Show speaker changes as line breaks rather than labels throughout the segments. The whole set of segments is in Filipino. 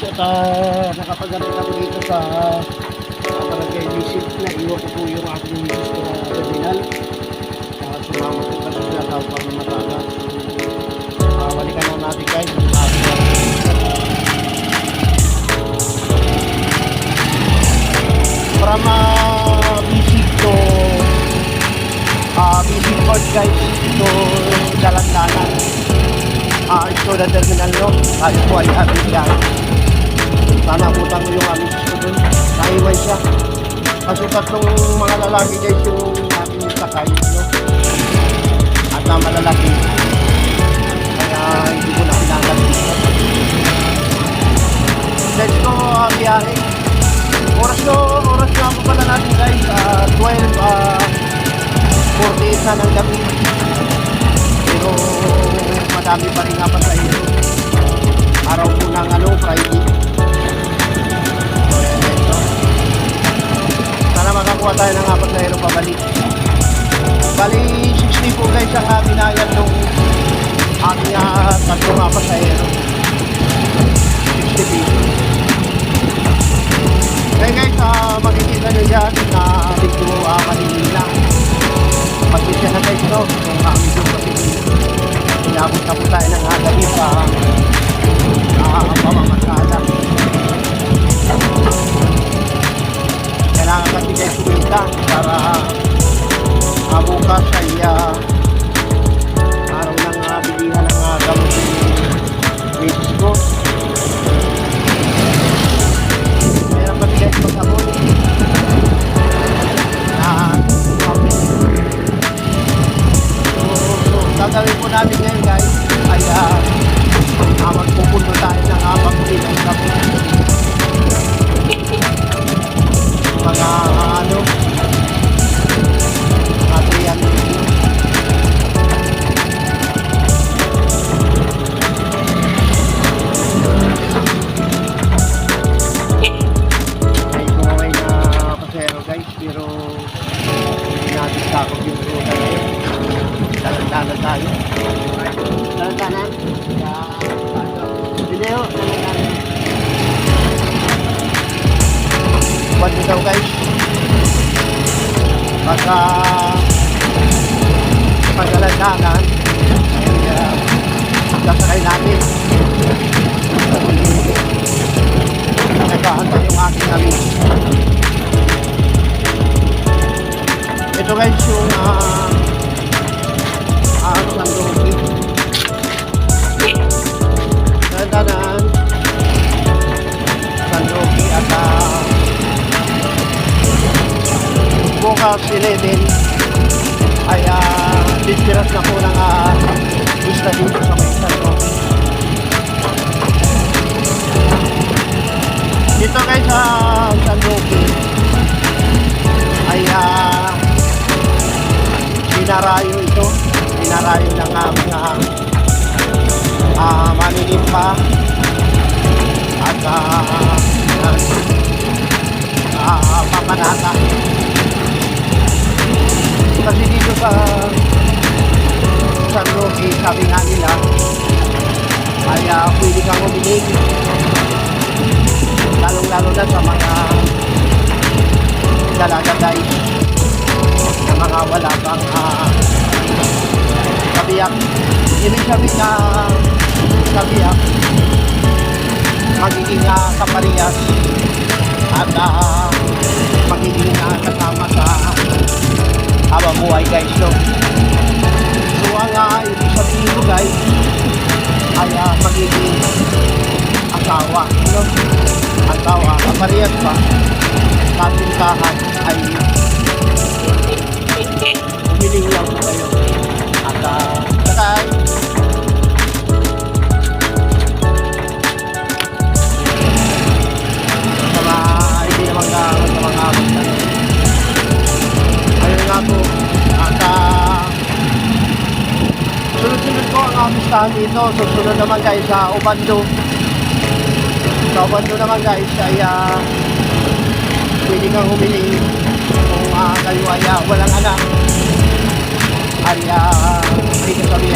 at uh, nakapagaling kami dito sa uh, barangay visit na iwan po yung aking misis ko na terminal. Uh, sumama po kasi sila sa upang mataga. So, uh, balikan na natin guys. ang ating From uh, visit to uh, visit port guys to Dalandanan. Ah, ito na terminal no. Tayo po ay ating yan. Tatlong mga lalaki guys yung aming sakay no. At na malalaki. Kaya hindi ko na kailangan dito. Let's go, uh. Oras no, oras na po pala natin guys. Uh, 12, uh, 48 na ng gabi. Pero madami pa rin nga pa sa iyo. Araw po ng ano, Friday. Sana makakuha tayo ng apat na hero pabalik. Bali, 60 po guys ang uh, binayad nung aking uh, tatlong apat na hero. 60 pesos. Kaya guys, uh, makikita nyo dyan na medyo uh, malilin lang. Pasensya na guys, no? Kung kami yung kasi inabot na po tayo ng agabi sa uh, pamamasada. Kumita para uh, bukas ay uh, araw ng uh, bilihan ng uh, gamot ng misis ko. Meron kami guys. Ah. So, so, gagawin po namin ngayon guys Buwan nyo daw guys. Baka pagdalan-dalan ay uh, sasakay natin. Nagkahanda yung aking amin. Ito guys yung uh, Sa Sandoki ay uh, dinarayo ito. Dinarayo ng uh, mga uh, manilimpa at uh, uh, papanata. Kasi dito sa Sandoki, sabi nga nila, ay uh, pwede kang uminig lalong-lalo na sa mga dalaga guys na mga wala pang uh, kabiyak ibig sabihin na kabiyak magiging uh, kaparehas at uh, magiging uh, kasama sa habang buhay guys no? so ang uh, ibig sabihin ko guys ay uh, magiging? Asawa kaparehas pa. Kasintahan ay. Humiling lang po kayo. At uh, sakay sa mga hindi naman ka sa mga abot na ayun nga po. At uh, sunod-sunod po ang amistahan dito. Susunod naman guys sa Ubando sa Ubando naman guys ay uh, pwede kang humiling kung uh, kayo ay uh, walang anak. Ay uh, may kasabihan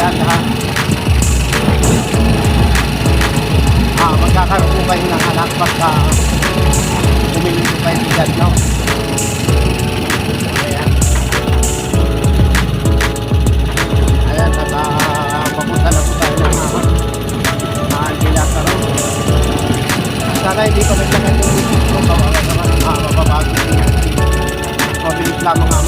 Sana hindi pa naglagay yung music ko, kawawa naman ang uh, mababago yung Mabilis lamang ang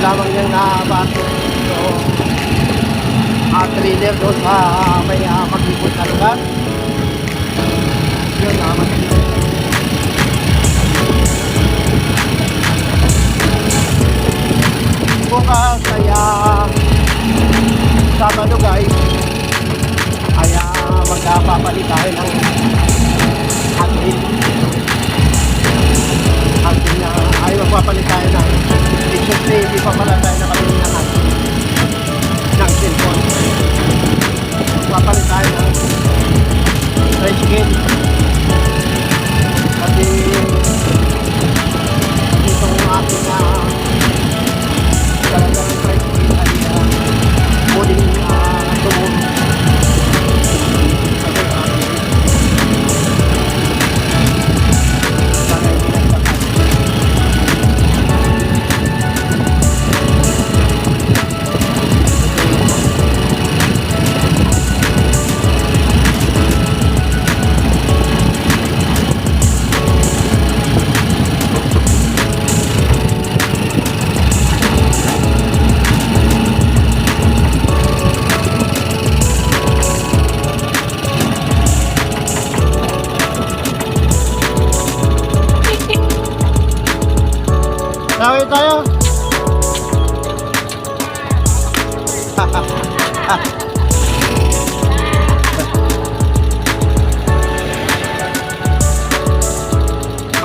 lamang yung nabato. So, ah, trailer doon sa may uh, mag-ipot na lugar. Yun, ah, mag-ipot. Bukas ay ah, Sabado guys ay ah, magpapalit tayo ng atin atin na ay magpapalit tayo ng HSD hindi pa pala tayo nakabili ng atin ng cellphone. Magpapalit tayo ng tricycle kasi itong ating na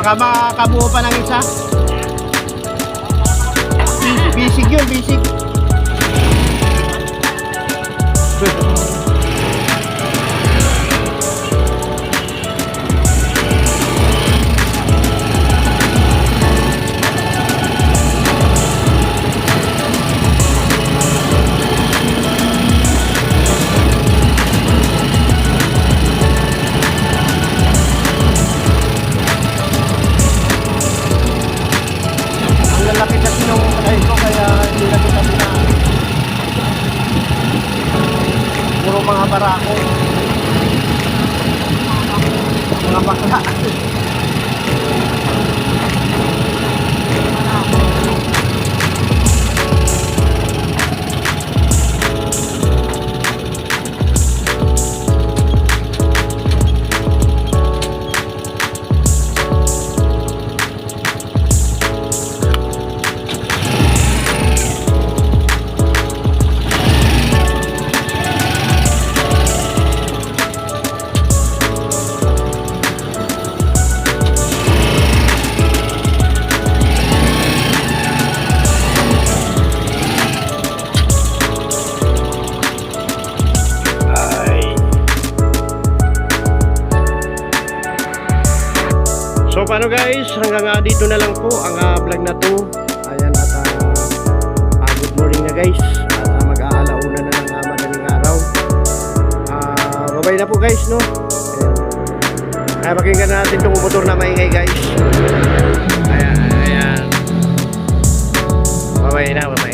Baka makabuo pa ng isa. Bisig, yun, bisig. Mga barako. Mga bakla. So paano guys, hanggang ah, dito na lang po ang ah, vlog na to. Ayan at ah, ah, good morning na guys. At ah, mag-aalauna na ng ah, madaling araw. Ah, babay na po guys no. Ayan. Kaya pakinggan natin itong motor na maingay guys. Ayan, ayan. Babay na, babay.